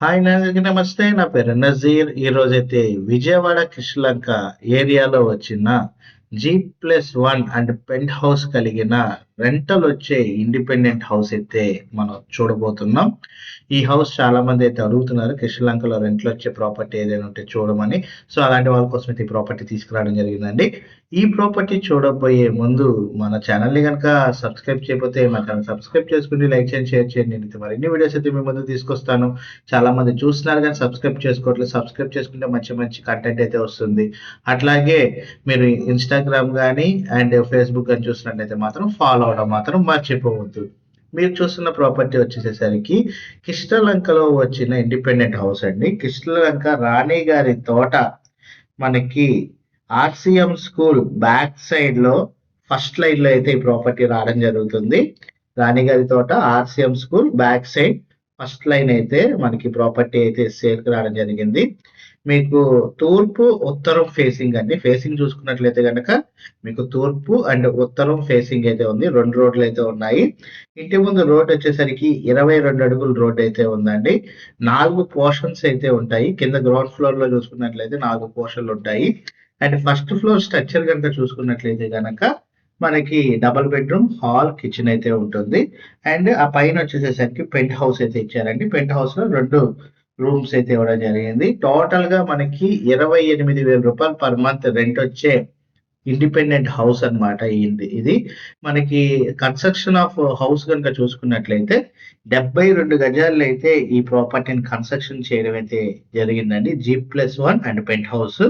Hi అందరికీ నమస్తే. నా పేరు నజీర్. అయితే విజయవాడ కృష్ణలంక ఏరియాలో వచ్చిన G plus one and penthouse కలిగిన రెంటల్ వచ్చే ఇండిపెండెంట్ హౌస్ అయితే మనం చూడబోతున్నాం. ఈ హౌస్ చాలా మంది అయితే అడుగుతున్నారు. కృష్ణలంకలో రెంట్లు వచ్చే ప్రాపర్టీ ఏదైనా ఉంటే చూడమని. సో, అలాంటి వాళ్ళ కోసం అయితే ఈ ప్రాపర్టీ తీసుకురావడం జరిగిందండి. ఈ ప్రాపర్టీ చూడబోయే ముందు మన ఛానల్ని కనుక సబ్స్క్రైబ్ చేయకపోతే మన ఛానల్ సబ్స్క్రైబ్ చేసుకుని లైక్ చేయండి, షేర్ చేయండి. నేను మరిన్ని వీడియోస్ అయితే మీ ముందు తీసుకొస్తాను. చాలా మంది చూస్తున్నారు కానీ సబ్స్క్రైబ్ చేసుకోవట్లేదు. సబ్స్క్రైబ్ చేసుకుంటే మంచి మంచి కంటెంట్ అయితే వస్తుంది. అట్లాగే మీరు ఇన్‌స్టాగ్రామ్ కానీ అండ్ ఫేస్‌బుక్ కానీ చూసినట్లయితే మాత్రం ఫాలో అవ్వడం మాత్రం మర్చిపోవద్దు. మీరు చూస్తున్న ప్రాపర్టీ వచ్చేసేసరికి కృష్ణలంకలో వచ్చిన ఇండిపెండెంట్ హౌస్ అండి. కృష్ణలంక రాణి గారి తోట మనకి R C M school back సైడ్లో ఫస్ట్ లైన్‌లో అయితే ఈ ప్రాపర్టీ రావడం జరుగుతుంది. Rani Gari Thota R C M school back side first line అయితే మనకి ప్రాపర్టీ అయితే సేల్‌కి రావడం జరిగింది. మీకు తూర్పు, ఉత్తరం ఫేసింగ్ అండి. ఫేసింగ్ చూసుకున్నట్లయితే కనుక మీకు తూర్పు అండ్ ఉత్తరం ఫేసింగ్ అయితే ఉంది. రెండు రోడ్లు అయితే ఉన్నాయి. ఇంటి ముందు రోడ్ వచ్చేసరికి 22 అడుగుల రోడ్ అయితే ఉందండి. నాలుగు పోర్షన్స్ అయితే ఉంటాయి. కింద గ్రౌండ్ ఫ్లోర్‌లో చూసుకున్నట్లయితే నాలుగు పోర్షన్లు ఉంటాయి అండ్ ఫస్ట్ ఫ్లోర్ స్ట్రక్చర్ కనుక చూసుకున్నట్లయితే కనుక మనకి డబుల్ బెడ్‌రూమ్, హాల్, కిచెన్ అయితే ఉంటుంది. అండ్ ఆ పైన వచ్చేసేసరికి పెంట్ హౌస్ అయితే ఇచ్చారండి. పెంట్ హౌస్‌లో రెండు రూమ్స్ అయితే ఇవ్వడం జరిగింది. టోటల్‌గా మనకి ఇరవై ఎనిమిది వేల రూపాయలు పర్ మంత్ రెంట్ వచ్చే ఇండిపెండెంట్ హౌస్ అన్నమాట ఇది. ఇది మనకి కన్‌స్ట్రక్షన్ ఆఫ్ హౌస్ గనుక చూసుకున్నట్లయితే 72 గజాల్లో అయితే ఈ ప్రాపర్టీని కన్‌స్ట్రక్షన్ చేయడం అయితే జరిగిందండి. G plus one and penthouse.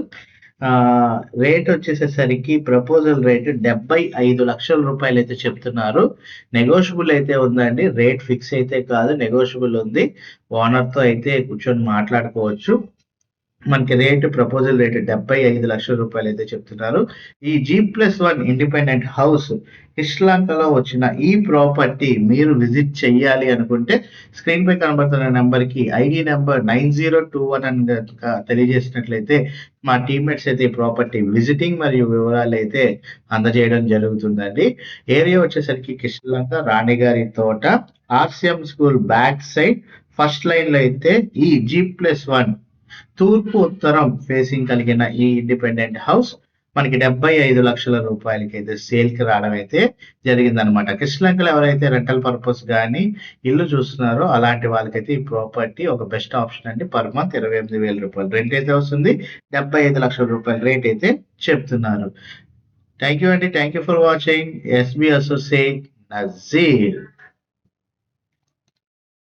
Rate వచ్చేసేసరికి proposal rate డెబ్భై ఐదు లక్షల రూపాయలు అయితే చెప్తున్నారు. నెగోషియబుల్ అయితే ఉందండి. రేట్ ఫిక్స్ అయితే కాదు. నెగోషియబుల్ ఉంది. ఓనర్‌తో అయితే కూర్చొని మాట్లాడుకోవచ్చు. మనకి రేట్ ప్రపోజల్ రేట్ రూ. 75,00,000 అయితే చెప్తున్నారు. ఈ G plus one independent house కృష్ణలంకలో వచ్చిన ఈ ప్రాపర్టీ మీరు విజిట్ చేయాలి అనుకుంటే స్క్రీన్ పై కనబడుతున్న నెంబర్కి ID number nine zero two one అని తెలియజేసినట్లయితే మా టీమ్‌మేట్స్ అయితే ఈ ప్రాపర్టీ విజిటింగ్ మరియు వివరాలు అయితే అందజేయడం జరుగుతుందండి. ఏరియా వచ్చేసరికి Krishnalanka Ranigari Thota, R C M school back side first లైన్‌లో అయితే ఈ జీప్ ప్లస్ వన్ తూర్పు, ఉత్తరం ఫేసింగ్ కలిగిన ఈ ఇండిపెండెంట్ హౌస్ మనకి డెబ్భై ఐదు లక్షల రూపాయలకి అయితే సేల్‌కి రావడం అయితే జరిగిందనమాట. కృష్ణలంకలో ఎవరైతే రెంటల్ పర్పస్ కానీ ఇల్లు చూస్తున్నారో అలాంటి వాళ్ళకైతే ఈ ప్రాపర్టీ ఒక బెస్ట్ ఆప్షన్ అండి. పర్ మంత్ రూ. 28,000 రెంట్ అయితే వస్తుంది. డెబ్బై ఐదు లక్షల రూపాయల రేట్ అయితే చెప్తున్నారు. థ్యాంక్ యూ అండి. Thank you for watching. S B associate Nazir.